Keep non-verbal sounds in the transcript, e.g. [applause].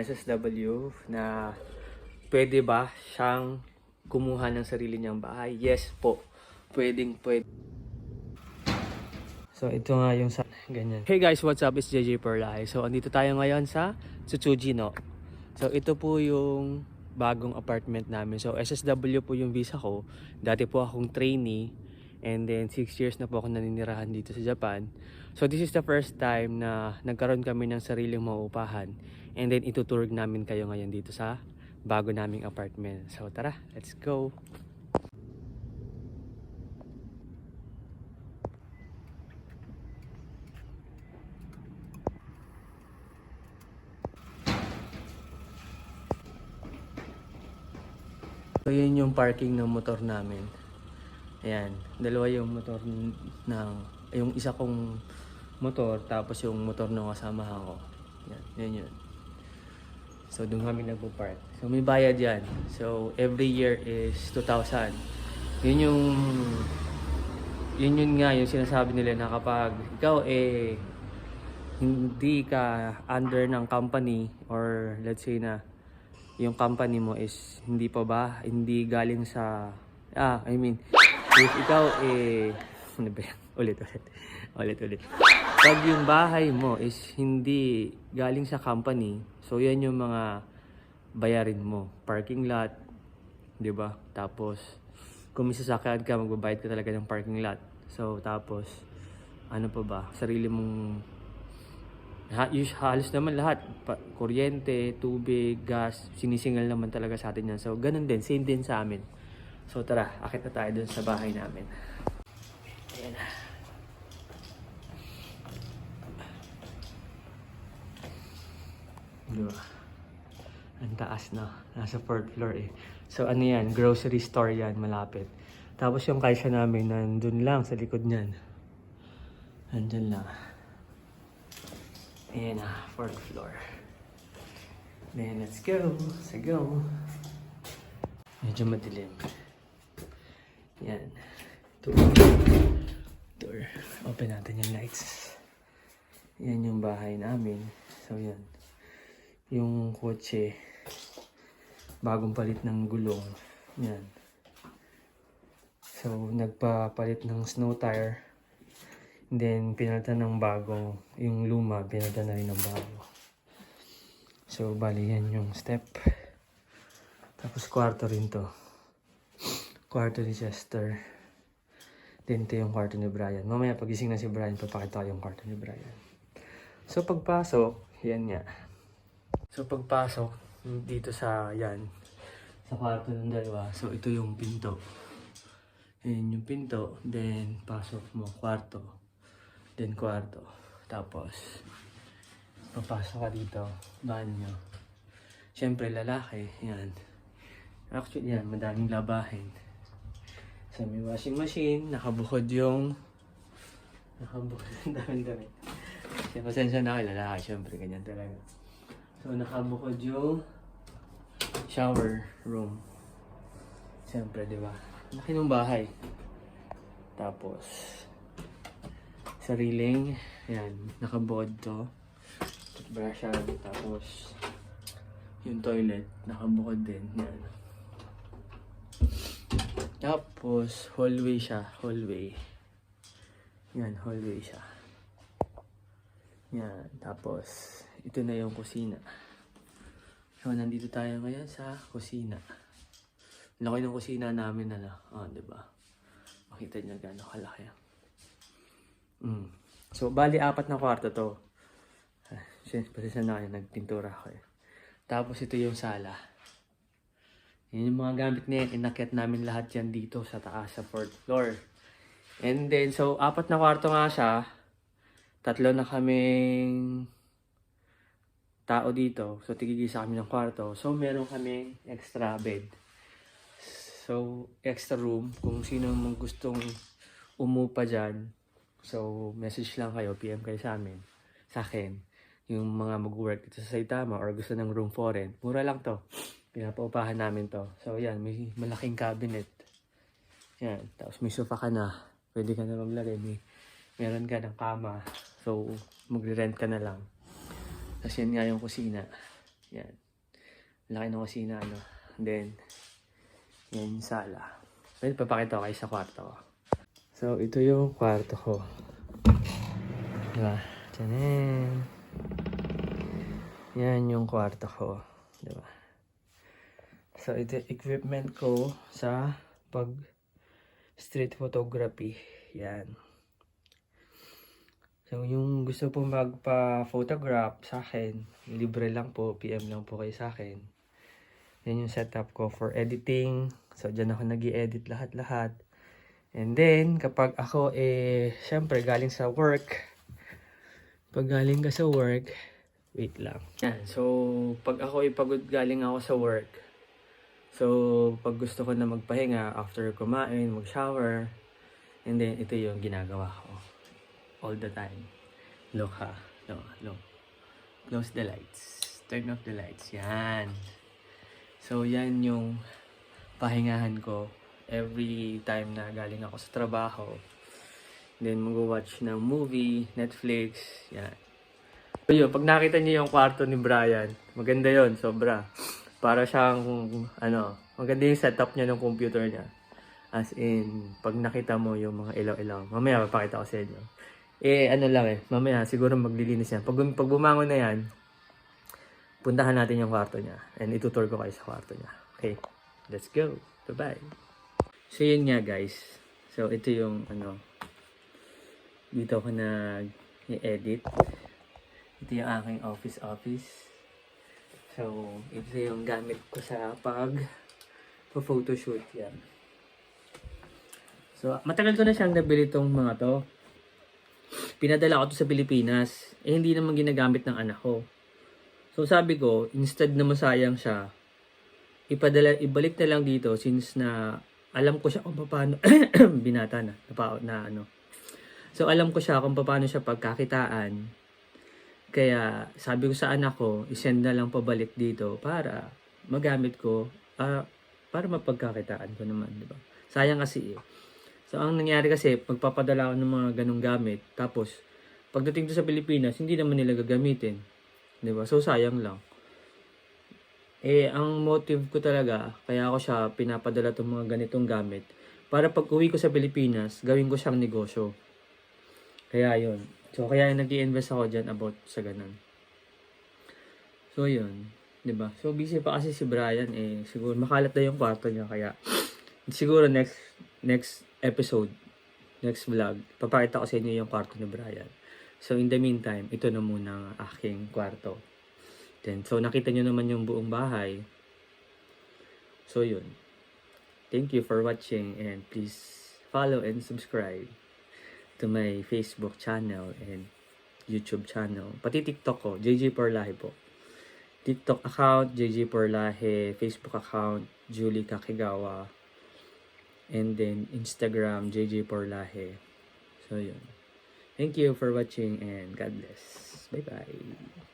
SSW na pwede ba siyang kumuha ng sarili niyang bahay? Yes po. Pwedeng pwede. So ito nga yung sa ganyan. Hey guys, what's up? It's JJ Perlay. So andito tayo ngayon sa Tsuchuji no. So ito po yung bagong apartment namin. So SSW po yung visa ko. Dati po akong trainee and then 6 years na po ako naninirahan dito sa Japan. So this is the first time na nagkaroon kami ng sariling mauupahan. And then ituturog namin kayo ngayon dito sa bago naming apartment. So tara, let's go. So yun yung parking ng motor namin. Ayan, dalawa yung motor ng yung isa kong motor tapos yung motor ng kasamahan ko. Yan, yan yun. So doon kami nagpo-park. So may bayad yan. So every year is 2,000. Yun yung yun yun nga yung sinasabi nila na kapag ikaw eh hindi ka under ng company or let's say na yung company mo is hindi pa ba hindi galing sa ah I mean if ikaw eh ano ba yan? [laughs] ulit ulit ulit ulit pag yung bahay mo is hindi galing sa company so yan yung mga bayarin mo parking lot 'di ba tapos kung may sasakyan ka magbabayad ka talaga ng parking lot so tapos ano pa ba sarili mong Ha, us- halos naman lahat. Pa, kuryente, tubig, gas, sinisingal naman talaga sa atin yan. So, ganun din. Same din sa amin. So, tara. Akit na tayo dun sa bahay namin. Ayan na. Diba? Ang taas na. Nasa fourth floor eh. So, ano yan? Grocery store yan. Malapit. Tapos yung kaisa namin nandun lang sa likod niyan. Nandun lang. Ayan na, fourth floor. Then, let's go. Let's go. Medyo madilim. Yan. Door. Door. Open natin yung lights. Yan yung bahay namin. So, yan. Yung kotse. Bagong palit ng gulong. Yan. So, nagpapalit ng snow tire. Then, pinalitan ng bago. Yung luma, pinalitan na rin ng bago. So, bali yan yung step. Tapos, kwarto rin to. Kwarto ni Chester. Then, ito yung kwarto ni Brian. Mamaya, pagising na si Brian, papakita ko yung kwarto ni Brian. So, pagpasok, yan nga. So, pagpasok, dito sa, yan, sa kwarto ng dalawa. So, ito yung pinto. Yan yung pinto. Then, pasok mo, kwarto. Then, kwarto. Tapos, papasok ka dito, banyo. Siyempre, lalaki. Yan. Actually, yan, madaming labahin. So, may washing machine. Nakabukod yung... Nakabukod ang daming damit. Pasensya na kayo, lalaki. Siyempre, ganyan talaga. So, nakabukod yung shower room. Siyempre, di ba? Laki ng bahay. Tapos, sariling, yan, nakabukod to. Brushan, tapos, yung toilet, nakabukod din, yan. Tapos, hallway siya, hallway. Yan, hallway siya. Yan, tapos, ito na yung kusina. So, nandito tayo ngayon sa kusina. Laki ng kusina namin, ano, ah, di ba? Makita niyo gaano kalaki. Mm. So, bali, apat na kwarto to. Ah, Siyempre, pasensya na kayo, nagpintura ako eh. Tapos, ito yung sala. Yan yung mga gamit na yan. Inakyat namin lahat yan dito sa taas, sa fourth floor. And then, so, apat na kwarto nga siya. Tatlo na kaming tao dito. So, tigigisa kami ng kwarto. So, meron kaming extra bed. So, extra room. Kung sino mang gustong umupa dyan. So, message lang kayo. PM kayo sa amin. Sa akin. Yung mga mag-work dito sa Saitama or gusto ng room for rent. Mura lang to. Pinapaupahan namin to. So, yan. May malaking cabinet. Yan. Tapos may sofa ka na. Pwede ka na maglagay. May, meron ka ng kama. So, magre-rent ka na lang. Tapos yan nga yung kusina. Yan. Laki ng kusina, ano. Then, yan yung sala. Well, papakita ko kayo sa kwarto ko. So, ito yung kwarto ko. Diba? Tiyanin. Yan yung kwarto ko. Diba? So, ito equipment ko sa pag street photography. Yan. So, yung gusto po magpa-photograph sa akin, libre lang po, PM lang po kayo sa akin. Yan yung setup ko for editing. So, dyan ako nag edit lahat-lahat. And then, kapag ako eh, syempre galing sa work, pag galing ka sa work, wait lang. Yan, so, pag ako ay pagod galing ako sa work, so, pag gusto ko na magpahinga after kumain, mag-shower, and then, ito yung ginagawa ko. All the time. Look ha. Look, look. Close the lights. Turn off the lights. Yan. So, yan yung pahingahan ko every time na galing ako sa trabaho. Then, mag-watch ng movie, Netflix, yan. So, yun, pag nakita niyo yung kwarto ni Brian, maganda yon sobra. Para siyang, ano, maganda yung setup niya ng computer niya. As in, pag nakita mo yung mga ilaw-ilaw, mamaya papakita ko sa inyo. Eh, ano lang eh, mamaya siguro maglilinis yan. Pag, pag bumangon na yan, puntahan natin yung kwarto niya. And itutour ko kayo sa kwarto niya. Okay, let's go. Bye-bye. So, yun nga guys. So, ito yung ano, dito ako nag-edit. Ito yung aking office office. So, ito yung gamit ko sa pag photoshoot yan. So, matagal ko na siyang nabili tong mga to. Pinadala ko to sa Pilipinas. Eh, hindi naman ginagamit ng anak ko. So, sabi ko, instead na masayang siya, ipadala, ibalik na lang dito since na alam ko siya kung paano, [clears throat] binata na, na, na ano. So, alam ko siya kung paano siya pagkakitaan. Kaya, sabi ko sa anak ko, isend na lang pabalik dito para magamit ko, ah, para mapagkakitaan ko naman, di ba? Sayang kasi eh. So, ang nangyari kasi, magpapadala ako ng mga ganong gamit, tapos, pagdating to sa Pilipinas, hindi naman nila gagamitin. Ba? So, sayang lang. Eh, ang motive ko talaga, kaya ako siya pinapadala tong mga ganitong gamit, para pag uwi ko sa Pilipinas, gawin ko siyang negosyo. Kaya yon So, kaya nag invest ako dyan about sa ganun. So, yun. ba So, busy pa kasi si Brian eh. Siguro, makalat na yung kwarto niya. Kaya, siguro next, next episode, next vlog, papakita ko sa inyo yung kwarto ni Brian. So, in the meantime, ito na muna ang aking kwarto. Then, so, nakita nyo naman yung buong bahay. So, yun. Thank you for watching and please follow and subscribe to my Facebook channel and YouTube channel. Pati TikTok ko, JJ Porlahe po. TikTok account, JJ Porlahe. Facebook account, Julie Kakigawa. And then, Instagram, JJ Porlahe. So, yun. Thank you for watching and God bless. Bye-bye.